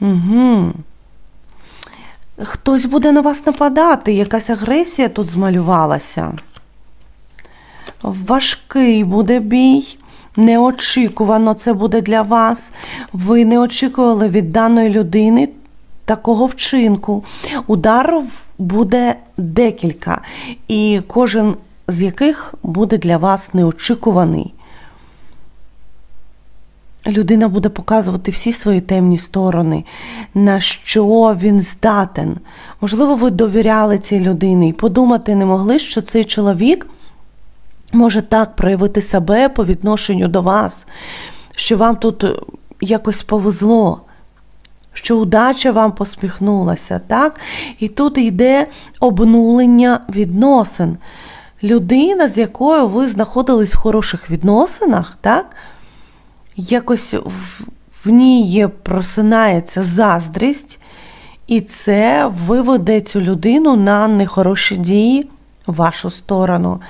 Угу. Хтось буде на вас нападати, якась агресія тут змалювалася. Важкий буде бій. Неочікувано це буде для вас. Ви не очікували від даної людини такого вчинку. Ударів буде декілька, і кожен з яких буде для вас неочікуваний. Людина буде показувати всі свої темні сторони, на що він здатен. Можливо, ви довіряли цій людині і подумати не могли, що цей чоловік може так проявити себе по відношенню до вас, що вам тут е, якось повезло, що удача вам посміхнулася, так? І тут йде обнулення відносин. Людина, з якою ви знаходились в хороших відносинах, так? Якось в, в ній просинається заздрість, і це виведе цю людину на нехороші дії в вашу сторону.